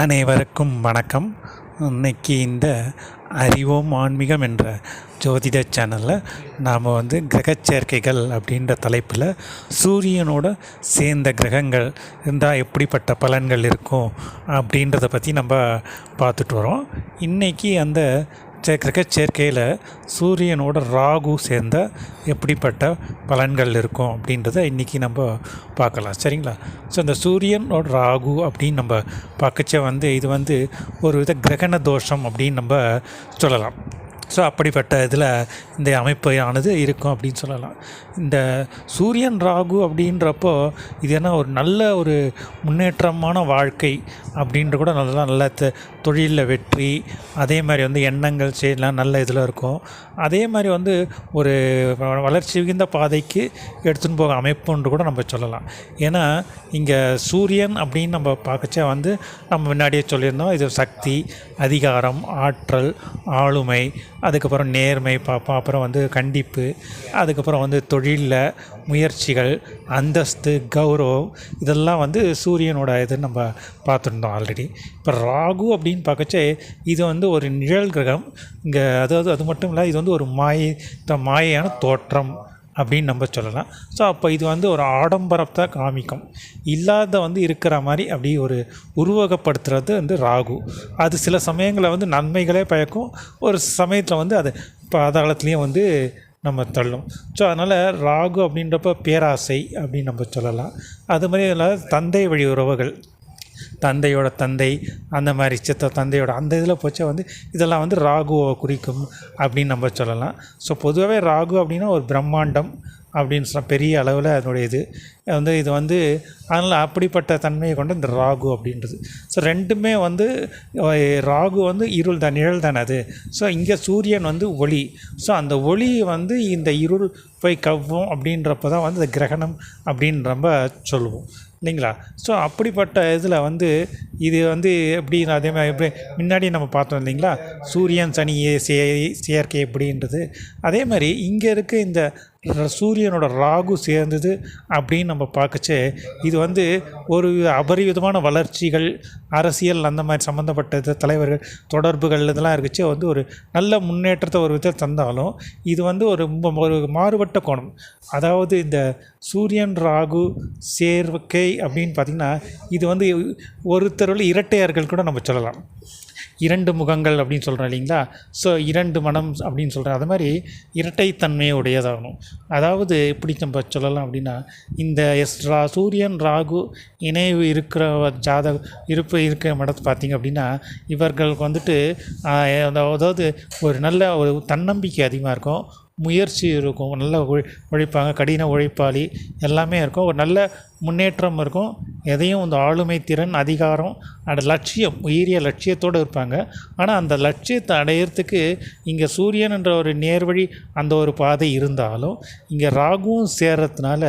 அனைவருக்கும் வணக்கம். இன்னைக்கு இந்த அறிவோம் ஆன்மீகம் என்ற ஜோதிட சேனலில் நாம் வந்து கிரகச்சேர்க்கைகள் அப்படின்ற தலைப்பில் சூரியனோட சேர்ந்த கிரகங்கள் இருந்தால் எப்படிப்பட்ட பலன்கள் இருக்கும் அப்படின்றத பற்றி நம்ம பார்த்துட்டு வரோம். இன்றைக்கி அந்த கிரகச் சேர்க்கையில் சூரியனோட ராகு சேர்ந்த எப்படிப்பட்ட பலன்கள் இருக்கும் அப்படின்றத இன்றைக்கி நம்ம பார்க்கலாம். சரிங்களா? ஸோ இந்த சூரியனோட ராகு அப்படின்னு நம்ம பார்க்கச்ச வந்து இது வந்து ஒரு வித கிரகண தோஷம் அப்படின்னு நம்ம சொல்லலாம். ஸோ அப்படிப்பட்ட இதில் இந்த அமைப்பு ஆனது இருக்கும் அப்படின்னு சொல்லலாம். இந்த சூரியன் ராகு அப்படின்றப்போ இது என்ன ஒரு நல்ல ஒரு முன்னேற்றமான வாழ்க்கை அப்படின்ற கூட நல்லா நல்ல தொழிலில் வெற்றி அதே மாதிரி வந்து எண்ணங்கள் செய்யலாம் நல்ல இதில் இருக்கும். அதே மாதிரி வந்து ஒரு வளர்ச்சி மிகுந்த பாதைக்கு எடுத்துன்னு போக அமைப்புன்று கூட நம்ம சொல்லலாம். ஏன்னா இங்கே சூரியன் அப்படின்னு நம்ம பார்க்கச்சா வந்து நம்ம முன்னாடியே சொல்லியிருந்தோம் இது சக்தி அதிகாரம் ஆற்றல் ஆளுமை அதுக்கப்புறம் நேர்மை பார்ப்போம் அப்புறம் வந்து கண்டிப்பு அதுக்கப்புறம் வந்து தொழிலில் முயற்சிகள் அந்தஸ்து கௌரவம் இதெல்லாம் வந்து சூரியனோட இதுன்னு நம்ம பார்த்துருந்தோம் ஆல்ரெடி இப்போ ராகு அப்படின்னு பார்க்கச்சே இது வந்து ஒரு நிழல் கிரகம். இங்கே அதாவது அது மட்டும் இல்லை இது வந்து ஒரு மாய மாயையான தோற்றம். அப்படின்னு நம்ம சொல்லலாம். ஸோ அப்போ இது வந்து ஒரு ஆடம்பரத்தை காமிக்கும். இல்லாத வந்து இருக்கிற மாதிரி அப்படி ஒரு உருவகப்படுத்துறது வந்து ராகு. அது சில சமயங்களில் வந்து நன்மைகளே பயக்கும். ஒரு சமயத்தில் வந்து அது பாதாளத்துலேயும் வந்து நம்ம தள்ளும். ஸோ அதனால் ராகு அப்படின்றப்ப பேராசை அப்படின்னு நம்ம சொல்லலாம். அது மாதிரி இல்லாத தந்தை வழி உறவுகள். தந்தையோட தந்தை அந்த மாதிரி சித்த தந்தையோட அந்த இதில் போச்சா வந்து இதெல்லாம் வந்து ராகுவை குறிக்கும் அப்படின்னு நம்ம சொல்லலாம். ஸோ பொதுவாகவே ராகு அப்படின்னா ஒரு பிரம்மாண்டம் அப்படின்னு சொல்ல பெரிய அளவில் அதனுடைய இது. வந்து இது வந்து அதனால் அப்படிப்பட்ட தன்மையை கொண்ட இந்த ராகு அப்படின்றது. ஸோ ரெண்டுமே வந்து ராகு வந்து இருள் தான் நிழல் தானே அது. ஸோ இங்கே சூரியன் வந்து ஒளி. ஸோ அந்த ஒளி வந்து இந்த இருள் போய் கவ்வும் அப்படின்றப்ப தான் வந்து இந்த கிரகணம் அப்படின்னு நம்ம சொல்லுவோம். இல்லைங்களா? ஸோ அப்படிப்பட்ட இதில் வந்து இது வந்து எப்படி அதே மாதிரி எப்படி முன்னாடி நம்ம பார்த்தோம் இல்லைங்களா? சூரியன் சனி சே செயற்கை எப்படின்றது. அதே மாதிரி இங்கே இருக்க இந்த ர- சூரியனோட ராகு சேர்ந்தது அப்படின்னு நம்ம பார்க்கச்சே இது வந்து ஒரு அபரிவிதமான வளர்ச்சிகள் அரசியல் அந்த மாதிரி சம்மந்தப்பட்ட தலைவர்கள் தொடர்புகள் இதெல்லாம் இருக்குச்சு வந்து ஒரு நல்ல முன்னேற்றத்தை ஒரு விதத்தை தந்தாலும் இது வந்து ஒரு ஒரு மாறுபட்ட கோணம். அதாவது இந்த சூரியன் ராகு சேர்க்கை அப்படின்னு பார்த்திங்கன்னா இது வந்து ஒருத்தருள் இரட்டையர்கள் கூட நம்ம சொல்லலாம். இரண்டு முகங்கள் அப்படின்னு சொல்கிறோம் இல்லைங்களா? ஸோ இரண்டு மனம் அப்படின்னு சொல்கிறேன் அது மாதிரி இரட்டைத்தன்மையை உடையதாகணும் அதாவது எப்படி நம்ம சொல்லலாம் அப்படின்னா இந்த எஸ் ரா சூரியன் ராகு இணைவு இருக்கிற ஜாதக இருப்பு இருக்கிற மடத்தை பார்த்தீங்க அப்படின்னா இவர்களுக்கு வந்துட்டு அதாவது ஒரு நல்ல ஒரு தன்னம்பிக்கை அதிகமாக இருக்கும். முயற்சி இருக்கும். நல்ல உழை உழைப்பாங்க கடின உழைப்பாளி எல்லாமே இருக்கும். ஒரு நல்ல முன்னேற்றம் இருக்கும். எதையும் இந்த ஆளுமை திறன் அதிகாரம் அந்த லட்சியம் உயரிய லட்சியத்தோடு இருப்பாங்க. ஆனால் அந்த லட்சியத்தை அடையிறதுக்கு இங்கே சூரியன் என்ற ஒரு நேர்வழி அந்த ஒரு பாதை இருந்தாலும் இங்கே ராகுவும் சேர்றதுனால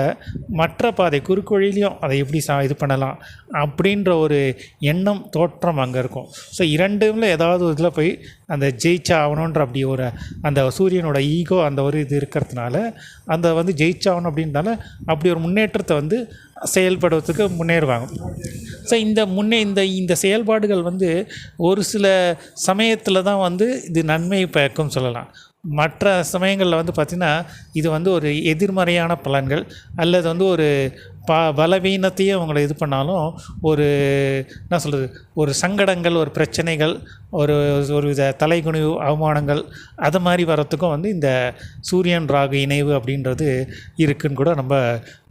மற்ற பாதை குறுக்கு வழியிலையும் அதை எப்படி சா இது பண்ணலாம் அப்படின்ற ஒரு எண்ணம் தோற்றம் அங்கே இருக்கும். ஸோ இரண்டுல ஏதாவது இதில் போய் அந்த ஜெயிச்சா ஆகணுன்ற அப்படி ஒரு அந்த சூரியனோட ஈகோ அந்த ஒரு இது இருக்கிறதுனால அந்த வந்து ஜெயிச்சாகணும் அப்படின்றனால அப்படி ஒரு முன்னேற்றத்தை வந்து செயல்படுவதற்கு முன்னேறுவாங்க. ஸோ இந்த முன்னே இந்த இந்த செயல்பாடுகள் வந்து ஒரு சில சமயத்தில் தான் வந்து இது நன்மை பயக்கும் சொல்லலாம். மற்ற சமயங்களில் வந்து பார்த்திங்கன்னா இது வந்து ஒரு எதிர்மறையான பலன்கள் அல்லது வந்து ஒரு ப பலவீனத்தையும் அவங்கள இது பண்ணாலும் ஒரு என்ன சொல்கிறது ஒரு சங்கடங்கள் ஒரு பிரச்சனைகள் ஒரு ஒரு வித தலைகுனிவு அவமானங்கள் அது மாதிரி வரத்துக்கும் வந்து இந்த சூரியன் ராகு இணைவு அப்படின்றது இருக்குன்னு கூட நம்ம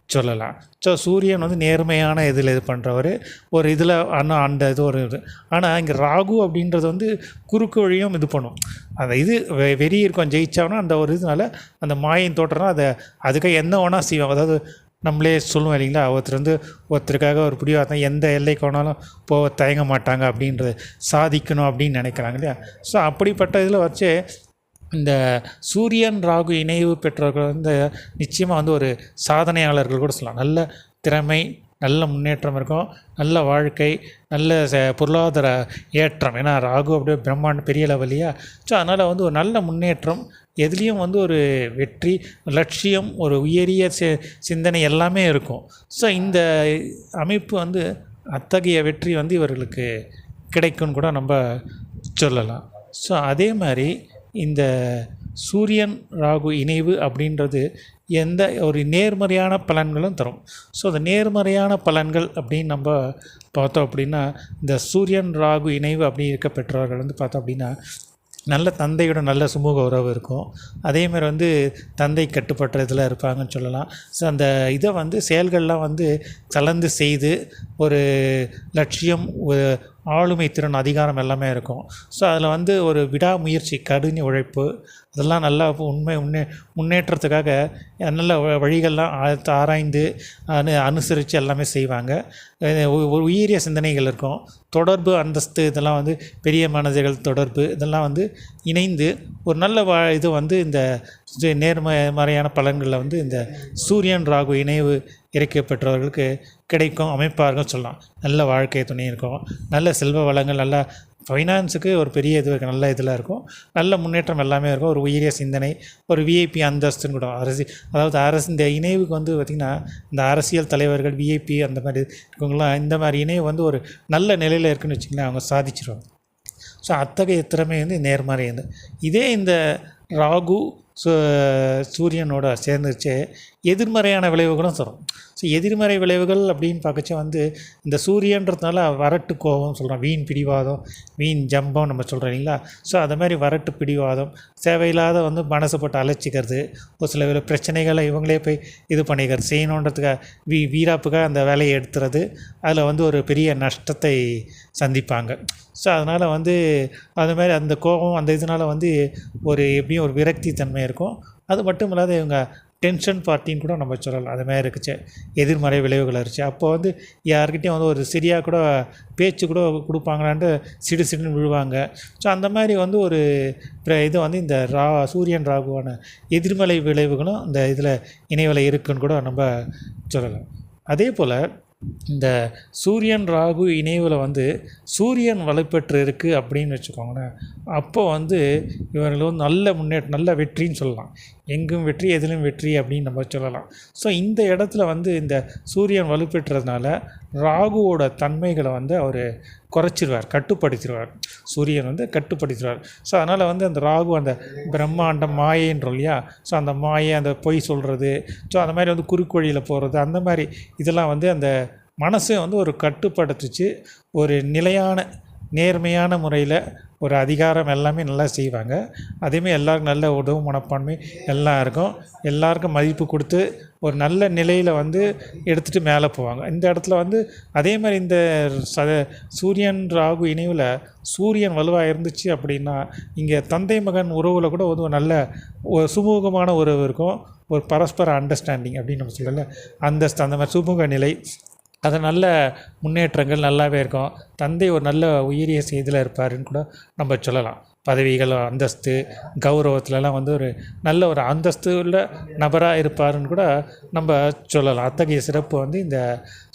சொல்லலாம். ஸோ சூரியன் வந்து நேர்மையான இதில் இது பண்ணுறவர் ஒரு இதில் ஆனால் அந்த இது ஒரு இது. ஆனால் இங்கே ராகு அப்படின்றது வந்து குறுக்கு வழியும் இது பண்ணும். அந்த இது வெ- வெறி இருக்கும் ஜெயிச்சாங்கன்னா அந்த ஒரு இதனால அந்த மாயின் தோட்டம்னா அதை அதுக்காக என்ன வேணால் செய்வோம் அதாவது நம்மளே சொல்லுவோம் இல்லைங்களா? ஒருத்தர் வந்து ஒருத்தருக்காக ஒரு பிடிவாதம் எந்த எல்லைக்கு வேணாலும் போக தயங்க மாட்டாங்க அப்படின்றது சாதிக்கணும் அப்படின்னு நினைக்கிறாங்க இல்லையா? ஸோ அப்படிப்பட்ட இதில் வச்சு இந்த சூரியன் ராகு இணைவு பெற்றவர்கள் வந்து நிச்சயமாக வந்து ஒரு சாதனையாளர்கள் கூட சொல்லலாம். நல்ல திறமை நல்ல முன்னேற்றம் இருக்கும். நல்ல வாழ்க்கை நல்ல ச- பொருளாதார ஏற்றம். ஏன்னா ராகு அப்படியே பிரம்மாண்ட பெரிய லெவலியா ஸோ அதனால் வந்து ஒரு நல்ல முன்னேற்றம் எதுலேயும் வந்து ஒரு வெற்றி லட்சியம் ஒரு உயரிய சி சிந்தனை எல்லாமே இருக்கும். ஸோ இந்த அமைப்பு வந்து அத்தகைய வெற்றி வந்து இவர்களுக்கு கிடைக்கும்னு கூட நம்ம சொல்லலாம். ஸோ அதே மாதிரி இந்த சூரியன் ராகு இணைவு அப்படின்றது எந்த ஒரு நேர்மறையான பலன்களும் தரும். ஸோ அந்த நேர்மறையான பலன்கள் அப்படின்னு நம்ம பார்த்தோம் அப்படின்னா இந்த சூரியன் ராகு இணைவு அப்படி இருக்க பெற்றவர்கள் வந்து பார்த்தோம் அப்படின்னா நல்ல தந்தையோட நல்ல சுமூக உறவு இருக்கும். அதேமாதிரி வந்து தந்தை கட்டுப்பட்ட இதில் இருப்பாங்கன்னு சொல்லலாம். ஸோ அந்த இதை வந்து செயல்கள்லாம் வந்து கலந்து செய்து ஒரு லட்சியம் ஒரு ஆளுமை திறன் அதிகாரம் எல்லாமே இருக்கும். ஸோ அதில் வந்து ஒரு விடாமுயற்சி கடின உழைப்பு அதெல்லாம் நல்லா உண்மை முன்னே முன்னேற்றத்துக்காக நல்ல வ- வழிகள்லாம் ஆ- ஆராய்ந்து அனு அனுசரித்து எல்லாமே செய்வாங்க. ஒரு உயரிய சிந்தனைகள் இருக்கும். தொடர்பு அந்தஸ்து இதெல்லாம் வந்து பெரிய மனிதர்கள் தொடர்பு இதெல்லாம் வந்து இணைந்து ஒரு நல்ல வா இது வந்து இந்த நேர்மறையான பலன்களில் வந்து இந்த சூரியன் ராகு இணைவு இறக்க பெற்றவர்களுக்கு கிடைக்கும் அமைப்பார்கள் சொல்லலாம். நல்ல வாழ்க்கை துணை இருக்கும் நல்ல செல்வ வளங்கள் நல்லா ஃபைனான்ஸுக்கு ஒரு பெரிய இது நல்ல இதில் இருக்கும். நல்ல முன்னேற்றம் எல்லாமே இருக்கும். ஒரு உயரிய சிந்தனை ஒரு விஐபி அந்தஸ்துன்னு கூட அரசு அதாவது அரசு இந்த இணைவுக்கு வந்து பார்த்திங்கன்னா இந்த அரசியல் தலைவர்கள் விஐபி அந்த மாதிரி இருக்கவங்களாம் இந்த மாதிரி இணைவு வந்து ஒரு நல்ல நிலையில் இருக்குன்னு வச்சுங்களேன் அவங்க சாதிச்சிருவாங்க. ஸோ அத்தகைய திறமை வந்து நேர்மறை வந்து இதே இந்த ராகு சு சூரியனோட சேர்ந்துருச்சு. எதிர்மறையான விளைவுகளும் தரும் ஸோ எதிர்மறை விளைவுகள் அப்படின்னு பார்க்கச்ச வந்து இந்த சூரியன்றதுனால வரட்டு கோபம் சொல்கிறோம் வீண் பிடிவாதம் வீண் ஜம்பம் நம்ம சொல்கிறோம் இல்லைங்களா? ஸோ அது மாதிரி வரட்டு பிடிவாதம் தேவையில்லாத வந்து மனசு போட்டு அலைச்சிக்கிறது ஒரு சில பிரச்சனைகளை இவங்களே போய் இது பண்ணிக்கிறது செய்யணுன்றதுக்காக வீ வீராப்புக்காக அந்த வேலையை எடுத்துறது அதில் வந்து ஒரு பெரிய நஷ்டத்தை சந்திப்பாங்க. ஸோ அதனால் வந்து அது மாதிரி அந்த கோபம் அந்த இதனால் வந்து ஒரு எப்படியும் ஒரு விரக்தி தன்மை இருக்கும். அது மட்டும் இல்லாத இவங்க டென்ஷன் பார்ட்டின்னு கூட நம்ம சொல்லலாம். அது மாதிரி இருக்குச்சு. எதிர்மறை விளைவுகள் இருந்துச்சு அப்போ வந்து யார்கிட்டயும் வந்து ஒரு சரியாக கூட பேச்சு கூட கொடுப்பாங்களான்ட்டு சிடு சிடுன்னு விழுவாங்க. ஸோ அந்த மாதிரி வந்து ஒரு இது வந்து இந்த ரா சூரியன் ராகுவான எதிர்மறை விளைவுகளும் இந்த இதில் இணைவில் இருக்குன்னு கூட நம்ம சொல்லலாம். அதே போல் இந்த சூரியன் ராகு இணைவில் வந்து சூரியன் வலுப்பெற்று இருக்குது அப்படின்னு வச்சுக்கோங்களேன். அப்போ வந்து இவர்கள் வந்து நல்ல முன்னேற்றம் நல்ல வெற்றின்னு சொல்லலாம். எங்கும் வெற்றி எதிலும் வெற்றி அப்படின்னு நம்ம சொல்லலாம். ஸோ இந்த இடத்துல வந்து இந்த சூரியன் வலுப்பெற்றதுனால ராகுவோட தன்மைகளை வந்து அவர் குறைச்சிருவார் கட்டுப்படுத்திடுவார் சூரியன் வந்து கட்டுப்படுத்திடுவார் ஸோ அதனால் வந்து அந்த ராகு அந்த பிரம்மாண்டம் மாயன்றோம் இல்லையா? ஸோ அந்த மாயை அந்த பொய் சொல்கிறது ஸோ அந்த மாதிரி வந்து குறுக்கு வழியில் போகிறது அந்த மாதிரி இதெல்லாம் வந்து அந்த மனசை வந்து ஒரு கட்டுப்படுத்திச்சு ஒரு நிலையான நேர்மையான முறையில் ஒரு அதிகாரம் எல்லாமே நல்லா செய்வாங்க. அதேமாதிரி எல்லாருக்கும் நல்ல உதவு மனப்பான்மை எல்லாம் இருக்கும். எல்லாருக்கும் மதிப்பு கொடுத்து ஒரு நல்ல நிலையில் வந்து எடுத்துகிட்டு மேலே போவாங்க. இந்த இடத்துல வந்து அதே மாதிரி இந்த ச சூரியன் ராகு இணைவில் சூரியன் வலுவாக இருந்துச்சு அப்படின்னா இங்கே தந்தை மகன் உறவில் கூட ஒரு நல்ல ஒரு சுமூகமான உறவு இருக்கும். ஒரு பரஸ்பர அண்டர்ஸ்டாண்டிங் அப்படின்னு நம்ம சொல்லலை அந்த அந்த மாதிரி சுமூக நிலை அது நல்ல முன்னேற்றங்கள் நல்லாவே இருக்கும். தந்தை ஒரு நல்ல உயரிய செய்தியில் இருப்பாருன்னு கூட நம்ம சொல்லலாம். பதவிகள் அந்தஸ்து கௌரவத்துலலாம் வந்து ஒரு நல்ல ஒரு அந்தஸ்து உள்ள நபராக இருப்பாருன்னு கூட நம்ம சொல்லலாம். அத்தகைய சிறப்பு வந்து இந்த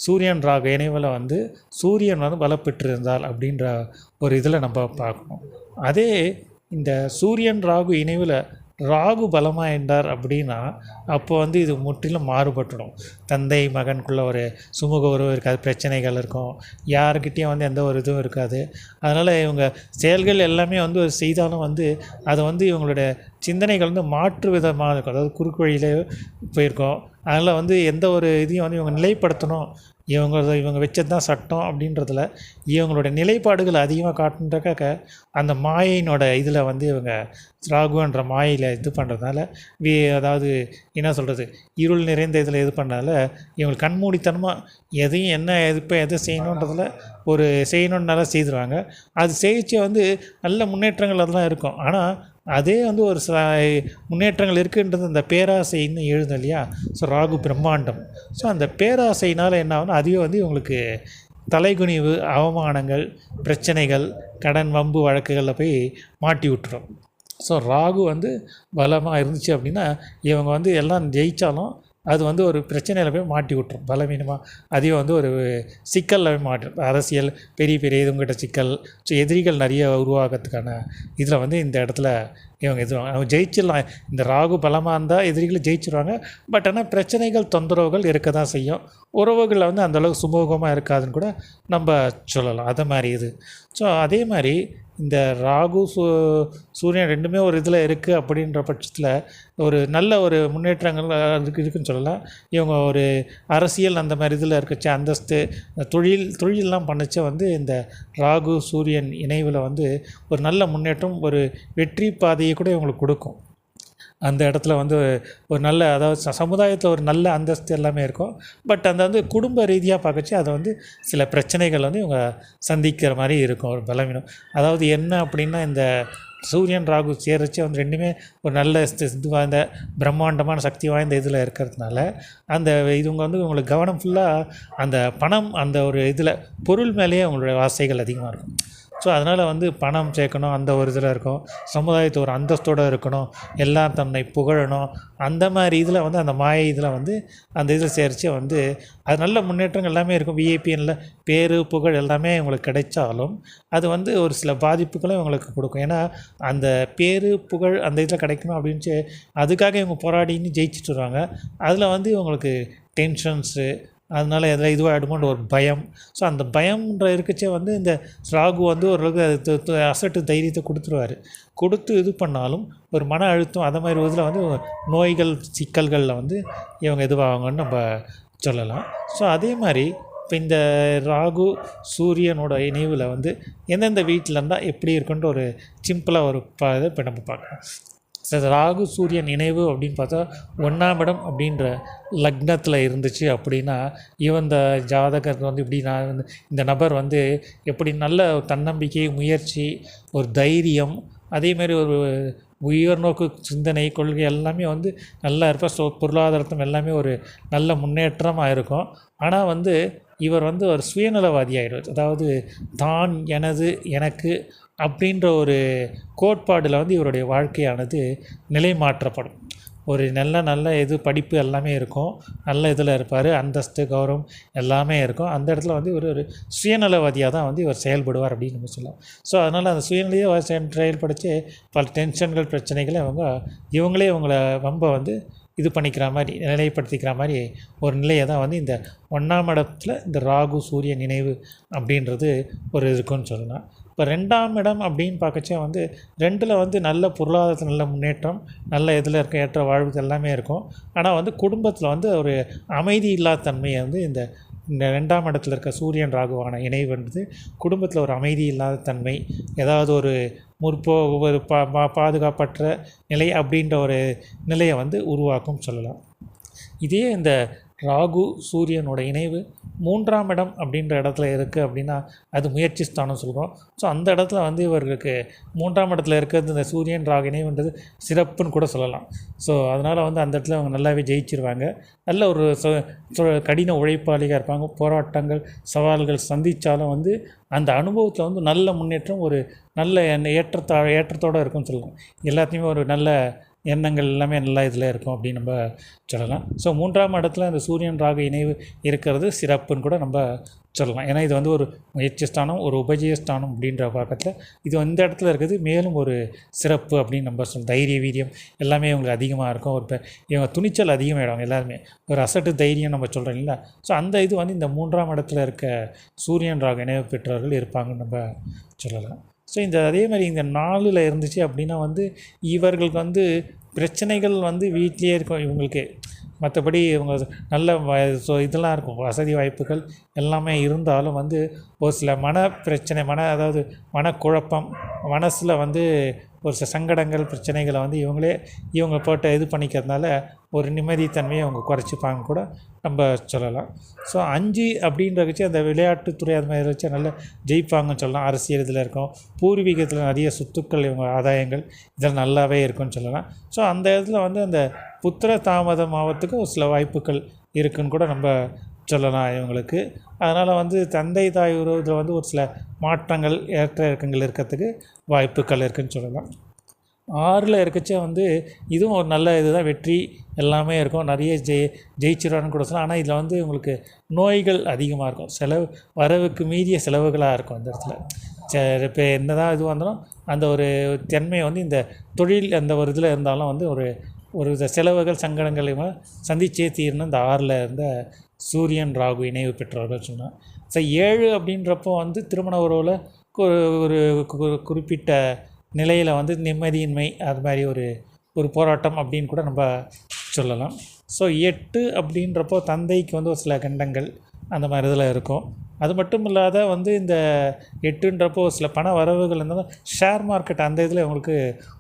சூரியன் ராக இணைவில் வந்து சூரியன் வந்து பலப்பெற்றிருந்தால் அப்படின்ற ஒரு இதில் நம்ம பார்க்கணும். அதே இந்த சூரியன் ராகு இணைவில் ராகு பலமாக என்றார் அப்படின்னா அப்போ வந்து இது முற்றிலும் மாறுபட்டுடும். தந்தை மகனுக்குள்ள ஒரு சுமூக உறவு இருக்காது பிரச்சனைகள் இருக்கும். யாருக்கிட்டேயும் வந்து எந்த ஒரு இதுவும் இருக்காது. அதனால் இவங்க செயல்கள் எல்லாமே வந்து ஒரு செய்தாலும் வந்து அதை வந்து இவங்களுடைய சிந்தனைகள் வந்து மாற்று விதமாக இருக்கும். அதாவது குறுக்கு வழியிலே போயிருக்கோம். அதனால் வந்து எந்த ஒரு இதையும் வந்து இவங்க நிலைப்படுத்தணும். இவங்க இவங்க வச்சது தான் சட்டம் அப்படின்றதுல இவங்களோட நிலைப்பாடுகள் அதிகமாக காட்டுன்றக்காக அந்த மாயினோட இதில் வந்து இவங்க ராகுன்ற மாயையில் இது பண்ணுறதுனால வி அதாவது என்ன சொல்கிறது இருள் நிறைந்த இதில் இது பண்ணனால இவங்களுக்கு கண்மூடித்தனமாக எதையும் என்ன எதுப்போ எதை செய்யணுன்றதுல ஒரு செய்யணுன்னால செய்துருவாங்க. அது செய்யிச்சு வந்து நல்ல முன்னேற்றங்கள் அதெல்லாம் இருக்கும். ஆனால் அதே வந்து ஒரு ச முன்னேற்றங்கள் இருக்குன்றது அந்த பேராசைன்னு எழுதும் இல்லையா? ஸோ ராகு பிரம்மாண்டம். ஸோ அந்த பேராசைனால் என்ன ஆகும்னா அதுவே வந்து இவங்களுக்கு தலைகுனிவு அவமானங்கள் பிரச்சனைகள் கடன் வம்பு வழக்குகளில் போய் மாட்டி விட்டுரும். ஸோ ராகு வந்து பலமாக இருந்துச்சு அப்படின்னா இவங்க வந்து எல்லாம் ஜெயித்தாலும் அது வந்து ஒரு பிரச்சனையில் போய் மாட்டி விட்டுரும். பலவீனமாக அதையும் வந்து ஒரு சிக்கலில் போய் மாட்டும் அரசியல் பெரிய பெரிய இதுங்கிட்ட சிக்கல் ஸோ எதிரிகள் நிறைய உருவாகிறதுக்கான இதில் வந்து இந்த இடத்துல இவங்க இது அவங்க ஜெயிச்சிடலாம். இந்த ராகு பலமாக இருந்தால் எதிரிகளை ஜெயிச்சிருவாங்க. பட் ஆனால் பிரச்சனைகள் தொந்தரவுகள் இருக்க தான் செய்யும். உறவுகளில் வந்து அந்தளவுக்கு சுமூகமாக இருக்காதுன்னு கூட நம்ம சொல்லலாம். அதை மாதிரி இது. ஸோ அதே மாதிரி இந்த ராகு சூ சூரியன் ரெண்டுமே ஒரு இதில் இருக்குது அப்படின்ற பட்சத்தில் ஒரு நல்ல ஒரு முன்னேற்றங்கள் அதுக்கு இருக்குன்னு சொல்லலாம் இவங்க ஒரு அரசியல் அந்த மாதிரி இதில் இருக்கச்சு அந்தஸ்து தொழில் தொழிலெலாம் பண்ணச்ச வந்து இந்த ராகு சூரியன் இணைவில் வந்து ஒரு நல்ல முன்னேற்றம் ஒரு வெற்றி பாதையை கூட இவங்களுக்கு கொடுக்கும். அந்த இடத்துல வந்து ஒரு நல்ல அதாவது ச சமுதாயத்தில் ஒரு நல்ல அந்தஸ்து எல்லாமே இருக்கும். பட் அந்த வந்து குடும்ப ரீதியாக பார்க்கச்சு அதை வந்து சில பிரச்சனைகள் வந்து இவங்க சந்திக்கிற மாதிரி இருக்கும் ஒரு பலவீனம். அதாவது என்ன அப்படின்னா இந்த சூரியன் ராகு சேரச்சு வந்து ரெண்டுமே ஒரு நல்ல இது வாய்ந்த பிரம்மாண்டமான சக்தி வாய்ந்த இதில் இருக்கிறதுனால அந்த இவங்க வந்து இவங்களுக்கு கவனம் ஃபுல்லாக அந்த பணம் அந்த ஒரு இதில் பொருள் மேலேயே அவங்களுடைய ஆசைகள் அதிகமாக இருக்கும். ஸோ அதனால் வந்து பணம் சேர்க்கணும் அந்த ஒரு இதில் இருக்கும். சமுதாயத்தை ஒரு அந்தஸ்தோடு இருக்கணும் எல்லாம் தன்னை புகழணும். அந்த மாதிரி இதில் வந்து அந்த மாய இதில் வந்து அந்த இதில் சேர்த்து வந்து அது நல்ல முன்னேற்றங்கள் எல்லாமே இருக்கும். விஐபிஎனில் பேர் புகழ் எல்லாமே இவங்களுக்கு கிடைச்சாலும் அது வந்து ஒரு சில பாதிப்புகளும் இவங்களுக்கு கொடுக்கும். ஏன்னா அந்த பேர் புகழ் அந்த இதில் கிடைக்கணும் அப்படின்ட்டு அதுக்காக இவங்க போராடின்னு ஜெயிச்சுட்டு வருவாங்க. அதில் வந்து இவங்களுக்கு டென்ஷன்ஸு அதனால எதில் இதுவாகிடுமோன்ற ஒரு பயம். ஸோ அந்த பயம்ன்ற இருக்கச்சே வந்து இந்த ராகு வந்து ஓரளவுக்கு அசட்டு தைரியத்தை கொடுத்துருவாரு. கொடுத்து இது பண்ணாலும் ஒரு மன அழுத்தம் அதை மாதிரி இதில் வந்து நோய்கள் சிக்கல்களில் வந்து இவங்க இதுவாகுங்கன்னு நம்ம சொல்லலாம். ஸோ அதே மாதிரி இப்போ இந்த ராகு சூரியனோட இணைவில் வந்து எந்தெந்த வீட்டில் இருந்தால் எப்படி இருக்குன்ற ஒரு சிம்பிளாக ஒரு ப இதை இப்போ நம்ம பார்க்கலாம். ராகு சூரியன் நினைவு அப்படின்னு பார்த்தா ஒன்றாம் இடம் அப்படின்ற லக்னத்தில் இருந்துச்சு அப்படின்னா இவன் இந்த ஜாதகர் வந்து இப்படி நான் வந்து இந்த நபர் வந்து எப்படி நல்ல தன்னம்பிக்கை முயற்சி ஒரு தைரியம் அதேமாரி ஒரு உயர்நோக்கு சிந்தனை கொள்கை எல்லாமே வந்து நல்லா இருப்பார் ஸோ பொருளாதாரத்தும் எல்லாமே ஒரு நல்ல முன்னேற்றமாக இருக்கும். ஆனால் வந்து இவர் வந்து ஒரு சுயநலவாதி ஆகிடுவார் அதாவது தான் எனது எனக்கு அப்படின்ற ஒரு கோட்பாடில் வந்து இவருடைய வாழ்க்கையானது நிலை மாற்றப்படும் ஒரு நல்ல நல்ல இது படிப்பு எல்லாமே இருக்கும். நல்ல இதில் இருப்பார். அந்தஸ்து கௌரவம் எல்லாமே இருக்கும். அந்த இடத்துல வந்து இவர் ஒரு சுயநலவாதியாக தான் வந்து இவர் செயல்படுவார் அப்படின்னு நம்ம சொல்லலாம். ஸோ அதனால் அந்த சுயநிலையை செயல்படுத்தி பல டென்ஷன்கள் பிரச்சனைகளை அவங்க இவங்களே இவங்களை ரொம்ப வந்து இது பண்ணிக்கிற மாதிரி நிலைப்படுத்திக்கிற மாதிரி ஒரு நிலையை தான் வந்து இந்த ஒன்றாம் இடத்துல இந்த ராகு சூரிய நினைவு அப்படின்றது ஒரு இருக்குன்னு சொல்லலாம். இப்போ ரெண்டாம் இடம் அப்படின்னு பார்க்கச்சே வந்து ரெண்டில் வந்து நல்ல பொருளாதாரத்தில் நல்ல முன்னேற்றம் நல்ல இதில் இருக்க ஏற்ற வாழ்வு எல்லாமே இருக்கும். ஆனால் வந்து குடும்பத்தில் வந்து ஒரு அமைதி இல்லாத தன்மையை வந்து இந்த இந்த ரெண்டாம் இடத்துல இருக்க சூரியன் ராகுவான இணைவுன்றது குடும்பத்தில் ஒரு அமைதி இல்லாத தன்மை ஏதாவது ஒரு முற்போ ஒரு பா பா பாதுகாப்பற்ற நிலை அப்படின்ற ஒரு நிலையை வந்து உருவாக்கும் சொல்லலாம். இதே இந்த ராகு சூரியனோட இணைவு மூன்றாம் இடம் அப்படின்ற இடத்துல இருக்குது அப்படின்னா அது முயற்சி ஸ்தானம் சொல்கிறோம் ஸோ அந்த இடத்துல வந்து இவர்களுக்கு மூன்றாம் இடத்துல இருக்கிறது இந்த சூரியன் ராகு இணைவுன்றது சிறப்புன்னு கூட சொல்லலாம். ஸோ அதனால் வந்து அந்த இடத்துல அவங்க நல்லாவே ஜெயிச்சிருவாங்க. நல்ல ஒரு கடின உழைப்பாளியாக இருப்பாங்க. போராட்டங்கள் சவால்கள் சந்தித்தாலும் வந்து அந்த அனுபவத்தில் வந்து நல்ல முன்னேற்றம் ஒரு நல்ல ஏற்றத்தா ஏற்றத்தோடு இருக்குன்னு சொல்லலாம். எல்லாத்தையுமே ஒரு நல்ல எண்ணங்கள் எல்லாமே நல்லா இதில் இருக்கும் அப்படின்னு நம்ம சொல்லலாம். ஸோ மூன்றாம் இடத்துல அந்த சூரியன் ராக இணைவு இருக்கிறது சிறப்புன்னு கூட நம்ம சொல்லலாம். ஏன்னா இது வந்து ஒரு முயற்சி ஸ்தானம் ஒரு உபஜய ஸ்தானம் அப்படின்ற பக்கத்தில் இது இந்த இடத்துல இருக்குது. மேலும் ஒரு சிறப்பு அப்படின்னு நம்ம சொல்லலாம் தைரிய வீரியம் எல்லாமே இவங்களுக்கு அதிகமாக இருக்கும். ஒரு இவங்க துணிச்சல் அதிகமாகிடுவாங்க எல்லாருமே. ஒரு அசட்டு தைரியம் நம்ம சொல்கிறோம் இல்லை ஸோ அந்த இது வந்து இந்த மூன்றாம் இடத்துல இருக்க சூரியன் ராக இணைவு பெற்றவர்கள் இருப்பாங்கன்னு நம்ம சொல்லலாம். ஸோ இந்த அதே மாதிரி இந்த நாளில் இருந்துச்சு அப்படின்னா வந்து இவர்களுக்கு வந்து பிரச்சனைகள் வந்து வீட்லேயே இருக்கும். இவங்களுக்கு மற்றபடி இவங்க நல்ல ஸோ இதெல்லாம் இருக்கும். வசதி வாய்ப்புகள் எல்லாமே இருந்தாலும் வந்து ஒரு சில மன பிரச்சனை மன அதாவது மனக்குழப்பம் மனசில் வந்து ஒரு சில சங்கடங்கள் பிரச்சனைகளை வந்து இவங்களே இவங்க போட்டு இது பண்ணிக்கிறதுனால ஒரு நிம்மதித்தன்மையை அவங்க குறைச்சிப்பாங்க கூட நம்ம சொல்லலாம். ஸோ அஞ்சு அப்படின்ற வச்சு அந்த விளையாட்டுத்துறை அது மாதிரி வச்சு நல்லா ஜெயிப்பாங்கன்னு சொல்லலாம். அரசியல் இதில் இருக்கும். பூர்வீகத்தில் நிறைய சொத்துக்கள் இவங்க ஆதாயங்கள் இதில் நல்லாவே இருக்கும்னு சொல்லலாம். ஸோ அந்த இடத்துல வந்து அந்த புத்திர தாமதம் ஆகிறதுக்கு ஒரு சில வாய்ப்புகள் இருக்குன்னு கூட நம்ம சொல்லலாம் இவங்களுக்கு. அதனால் வந்து தந்தை தாய் உறவுல வந்து ஒரு சில மாற்றங்கள் ஏற்ற இறக்கங்கள் இருக்கிறதுக்கு வாய்ப்புகள் இருக்குதுன்னு சொல்லலாம். ஆறில் இருக்கச்சே வந்து இதுவும் ஒரு நல்ல இது தான் வெற்றி எல்லாமே இருக்கும். நிறைய ஜெய் ஜெயிச்சிருவான்னு கூட சொல்லலாம். ஆனால் இதில் வந்து உங்களுக்கு நோய்கள் அதிகமாக இருக்கும். செலவு வரவுக்கு மீறிய செலவுகளாக இருக்கும் அந்த இடத்துல. சரி இப்போ என்னதான் இதுவாக இருந்தாலும் அந்த ஒரு தன்மையை வந்து இந்த தொழில் அந்த ஒரு இதில் இருந்தாலும் வந்து ஒரு ஒரு வித செலவுகள் சங்கடங்களையும் சந்திச்சே தீரணும். இந்த ஆறில் இருந்த சூரியன் ராகு இணைவு பெற்றவர்கள் சொன்னான் ஸோ ஏழு அப்படின்றப்போ வந்து திருமண உறவில் ஒரு குறிப்பிட்ட நிலையில் வந்து நிம்மதியின்மை அது மாதிரி ஒரு ஒரு போராட்டம் அப்படின்னு கூட நம்ம சொல்லலாம். ஸோ எட்டு அப்படின்றப்போ தந்தைக்கு வந்து ஒரு சில கண்டங்கள் அந்த மாதிரி இதில் இருக்கும். அது மட்டும் இல்லாத வந்து இந்த எட்டுன்றப்போ சில பண வரவுகள் இருந்தாலும் ஷேர் மார்க்கெட் அந்த இதில் உங்களுக்கு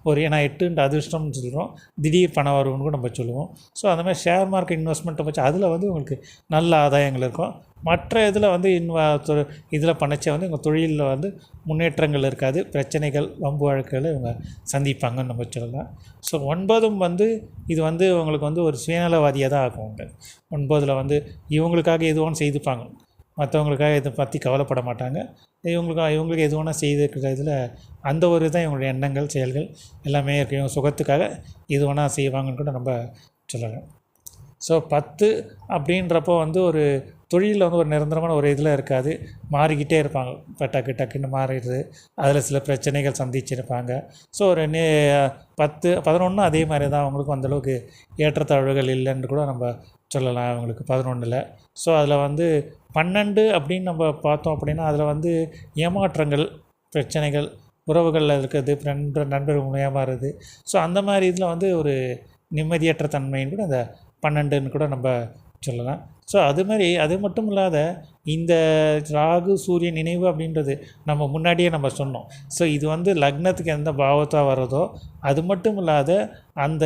ஒரு ஏன்னா எட்டுன்ற அதிர்ஷ்டம்னு சொல்கிறோம் திடீர் பண வரவுன்னு கூட நம்ம சொல்லுவோம். ஸோ அந்த மாதிரி ஷேர் மார்க்கெட் இன்வெஸ்ட்மெண்ட்டை வச்சு அதில் வந்து உங்களுக்கு நல்ல ஆதாயங்கள் இருக்கும். மற்ற இதில் வந்து இன்வா இதில் பண்ணச்ச வந்து உங்கள் தொழிலில் வந்து முன்னேற்றங்கள் இருக்காது. பிரச்சனைகள் வம்பு வழக்குகளை இவங்க சந்திப்பாங்கன்னு நம்ம சொல்லலாம். ஸோ ஒன்பதும் வந்து இது வந்து உங்களுக்கு வந்து ஒரு சுயநலவாதியாக தான் ஆகும் அவங்க ஒன்பதில் வந்து இவங்களுக்காக எதுவும் செய்துப்பாங்க. மற்றவங்களுக்காக இதை பற்றி கவலைப்பட மாட்டாங்க. இவங்களுக்கு இவங்களுக்கு எது வேணால் செய்திருக்கிற இதில் அந்த ஒரு தான் இவங்களுடைய எண்ணங்கள் செயல்கள் எல்லாமே இருக்குது இவங்க சுகத்துக்காக எது வேணால் செய்வாங்கன்னு கூட நம்ம சொல்லலாம். ஸோ பத்து அப்படின்றப்போ வந்து ஒரு தொழிலில் வந்து ஒரு நிரந்தரமான ஒரு இதில் இருக்காது. மாறிக்கிட்டே இருப்பாங்க. இப்போ டக்கு டக்குன்னு மாறிடுது. அதில் சில பிரச்சனைகள் சந்திச்சிருப்பாங்க. ஸோ ஒரு நே பத்து பதினொன்று அதே மாதிரி தான் அவங்களுக்கும் அந்தளவுக்கு ஏற்றத்தாழ்வுகள் இல்லைன்னு கூட நம்ம சொல்லலாம் அவங்களுக்கு பதினொன்றில். ஸோ அதில் வந்து பன்னெண்டு அப்படின்னு நம்ம பார்த்தோம் அப்படின்னா அதில் வந்து ஏமாற்றங்கள் பிரச்சனைகள் உறவுகளில் இருக்கிறது நண்பர் நண்பர்கள் ஏமாறுறது ஸோ அந்த மாதிரி இதில் வந்து ஒரு நிம்மதியற்ற தன்மைன்னு கூட அந்த பன்னெண்டுன்னு கூட நம்ம சொல்லலாம். ஸோ அது மாதிரி அது மட்டும் இல்லாத இந்த ராகு சூரியன் நினைவு அப்படின்றது நம்ம முன்னாடியே நம்ம சொன்னோம். ஸோ இது வந்து லக்னத்துக்கு எந்த பாவத்தாக வர்றதோ அது மட்டும் இல்லாத அந்த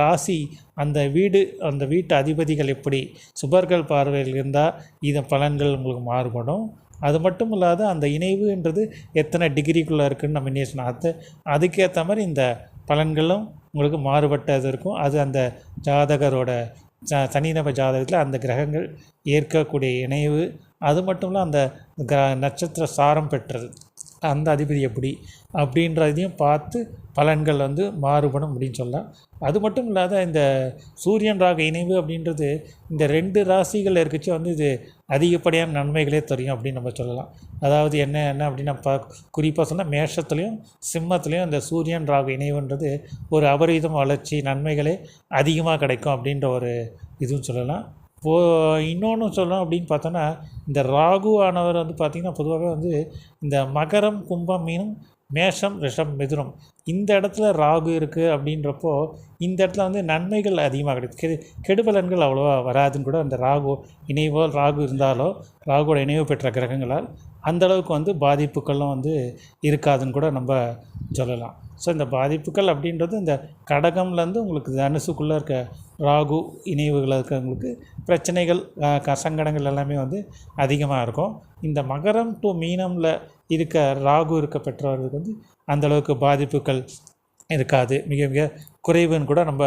ராசி அந்த வீடு அந்த வீட்டு அதிபதிகள் எப்படி சுபர்கள் பார்வையில் இருந்தால் இதன் பலன்கள் உங்களுக்கு மாறுபடும். அது மட்டும் இல்லாத அந்த இணைவுன்றது எத்தனை டிகிரிக்குள்ளே இருக்குதுன்னு நம்ம இன்னே சொன்னோம். அது அதுக்கேற்ற மாதிரி இந்த பலன்களும் உங்களுக்கு மாறுபட்டது இருக்கும். அது அந்த ஜாதகரோட ச தனிநபர் ஜாதகத்தில் அந்த கிரகங்கள் ஏற்கக்கூடிய இணைவு. அது மட்டும் இல்லை அந்த கிர நட்சத்திர சாரம் பெற்றது. அந்த அதிபதி எப்படி? அப்படின்றதையும் பார்த்து பலன்கள் வந்து மாறுபடும் அப்படின்னு சொல்லலாம். அது மட்டும் இல்லாத இந்த சூரியன் ராக இணைவு அப்படின்றது இந்த ரெண்டு ராசிகள் இருக்கச்சு வந்து இது அதிகப்படியான நன்மைகளே தெரியும் அப்படின்னு நம்ம சொல்லலாம். அதாவது என்ன என்ன அப்படின்னு பா குறிப்பாக சொன்னால் மேஷத்துலேயும் சிம்மத்துலேயும் இந்த சூரியன் ராக இணைவுன்றது ஒரு அபரிதம் வளர்ச்சி நன்மைகளே அதிகமாக கிடைக்கும் அப்படின்ற ஒரு இதுவும் சொல்லலாம். இப்போ இன்னொன்று சொல்லணும் அப்படின்னு பார்த்தோன்னா இந்த ராகு ஆனவர் வந்து பார்த்திங்கன்னா பொதுவாகவே வந்து இந்த மகரம் கும்பம் மீனும் மேஷம் ரிஷம் மிதுனம். இந்த இடத்துல ராகு இருக்குது அப்படின்றப்போ இந்த இடத்துல வந்து நன்மைகள் அதிகமாக கிடைக்கும் கெடு கெடுபலன்கள் அவ்வளோவா வராதுன்னு கூட அந்த ராகு இணைவோ ராகு இருந்தாலோ ராகுவோட இணைவு பெற்ற கிரகங்களால் அந்த அளவுக்கு வந்து பாதிப்புகளும் வந்து இருக்காதுன்னு கூட நம்ம சொல்லலாம். ஸோ இந்த பாதிப்புகள் அப்படின்றது இந்த கடகம்லேருந்து உங்களுக்கு தனுசுக்குள்ளே இருக்க ராகு இணைவுகள் இருக்கிறவங்களுக்கு பிரச்சனைகள் கசங்கடங்கள் சங்கடங்கள் எல்லாமே வந்து அதிகமாக இருக்கும். இந்த மகரம் டு மீனமில் இருக்க ராகு இருக்க பெற்றவர்களுக்கு வந்து அந்த அளவுக்கு பாதிப்புகள் இருக்காது. மிக மிக குறைவுன்னு கூட நம்ம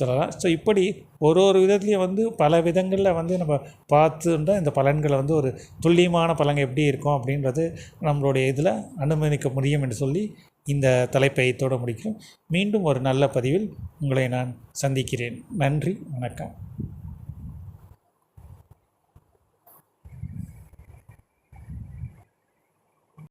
சொல்லலாம். ஸோ இப்படி ஒரு ஒரு விதத்துலேயும் வந்து பல விதங்களில் வந்து நம்ம பார்த்துட்டா இந்த பலன்களை வந்து ஒரு துல்லியமான பலன் எப்படி இருக்கும் அப்படின்றது நம்மளுடைய இதில் அனுமதிக்க முடியும் என்று சொல்லி இந்த தலைப்பை தொட முடிக்கும் மீண்டும் ஒரு நல்ல பதிவில் உங்களை நான் சந்திக்கிறேன். நன்றி வணக்கம்.